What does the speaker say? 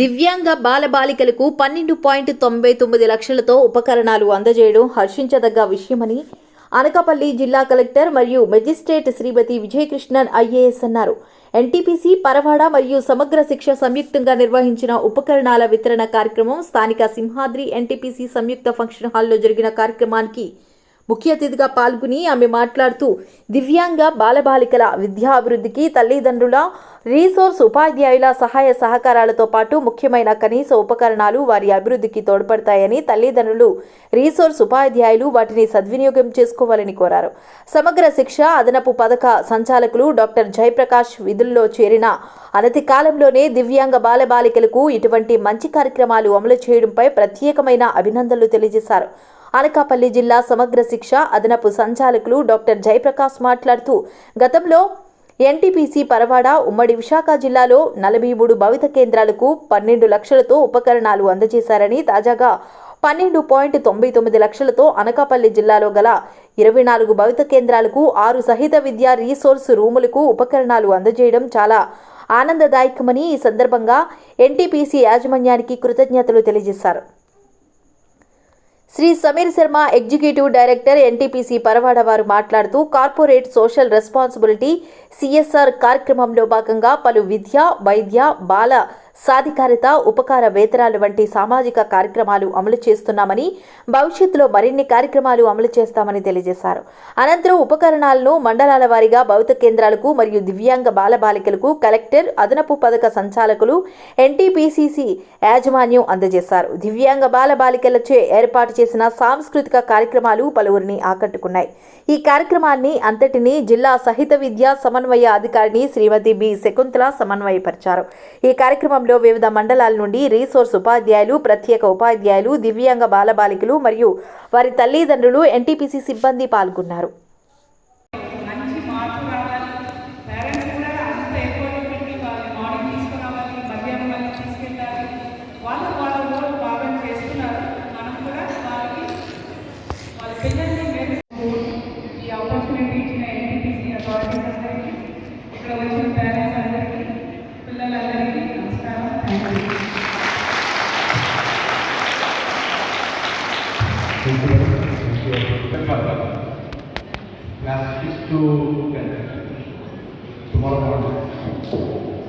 దివ్యాంగ బాలబాలికలకు పన్నెండు పాయింట్ తొంభై తొమ్మిది లక్షలతో ఉపకరణాలు అందజేయడం హర్షించదగ్గ విషయమని అనకాపల్లి జిల్లా కలెక్టర్ మరియు మెజిస్ట్రేట్ శ్రీమతి విజయకృష్ణన్ ఐఏఎస్ అన్నారు. ఎన్టీపీసీ పరవాడ మరియు సమగ్ర శిక్ష సంయుక్తంగా నిర్వహించిన ఉపకరణాల వితరణ కార్యక్రమం స్థానిక సింహాద్రి ఎన్టీపీసీ సంయుక్త ఫంక్షన్ హాల్లో జరిగిన కార్యక్రమానికి ముఖ్య అతిథిగా పాల్గొని ఆమె మాట్లాడుతూ దివ్యాంగ బాలబాలికల విద్యాభివృద్ధికి తల్లిదండ్రుల రీసోర్స్ ఉపాధ్యాయుల సహాయ సహకారాలతో పాటు ముఖ్యమైన కనీస ఉపకరణాలు వారి అభివృద్ధికి తోడ్పడతాయని తల్లిదండ్రులు రీసోర్స్ ఉపాధ్యాయులు వాటిని సద్వినియోగం చేసుకోవాలని కోరారు. సమగ్ర శిక్ష అదనపు పథక సంచాలకులు డాక్టర్ జయప్రకాష్ విధుల్లో చేరిన అనతి కాలంలోనే దివ్యాంగ బాలబాలికలకు ఇటువంటి మంచి కార్యక్రమాలు అమలు చేయడంపై ప్రత్యేకమైన అభినందనలు తెలియజేశారు. అనకాపల్లి జిల్లా సమగ్ర శిక్ష అదనపు సంచాలకులు డాక్టర్ జయప్రకాష్ మాట్లాడుతూ గతంలో ఎన్టీపీసీ పరవాడ ఉమ్మడి విశాఖ జిల్లాలో నలభై మూడు భవిత కేంద్రాలకు పన్నెండు లక్షలతో ఉపకరణాలు అందజేశారని తాజాగా పన్నెండు పాయింట్ తొంభై తొమ్మిది లక్షలతో అనకాపల్లి జిల్లాలో గల ఇరవై నాలుగు భవిత కేంద్రాలకు ఆరు సహిత విద్యా రీసోర్స్ రూములకు ఉపకరణాలు అందజేయడం చాలా ఆనందదాయకమని ఈ సందర్భంగా ఎన్టీపీసీ యాజమాన్యానికి కృతజ్ఞతలు తెలియజేశారు. Shri Sameer Sharma executive director NTPC Paravada వారు మాట్లాడుతూ కార్పొరేట్ సోషల్ రెస్పాన్సిబిలిటీ సిఎస్ఆర్ కార్యక్రమంలో భాగంగా పలు విద్య వైద్య బాల సాధికారిత ఉపకార వేతనాలు వంటి సామాజిక కార్యక్రమాలు అమలు చేస్తున్నామని భవిష్యత్తులో మరిన్ని కార్యక్రమాలు అమలు చేస్తామని తెలియజేశారు. అనంతరం ఉపకరణాలను మండలాల వారీగా భౌత కేంద్రాలకు మరియు దివ్యాంగ బాలబాలికలకు కలెక్టర్ అదనపు పథక సంచాలకులు ఎన్టీపీసీసీ యాజమాన్యం అందజేశారు. దివ్యాంగ బాలబాలికలచే ఏర్పాటు చేసిన సాంస్కృతిక కార్యక్రమాలు పలువురిని ఆకట్టుకున్నాయి. ఈ కార్యక్రమాన్ని అంతటిని జిల్లా సహిత విద్యా సమన్వయ అధికారిని శ్రీమతి బి శకుంతల సమన్వయపరిచారు. ఈ కార్యక్రమం కార్యక్రమంలో వివిధ మండలాల నుండి రీసోర్స్ ఉపాధ్యాయులు ప్రత్యేక ఉపాధ్యాయులు దివ్యాంగ బాలబాలికలు మరియు వారి తల్లిదండ్రులు ఎన్టీపీసీ సిబ్బంది పాల్గొన్నారు. పిల్లల్ని మేము Thank you. Tomorrow morning.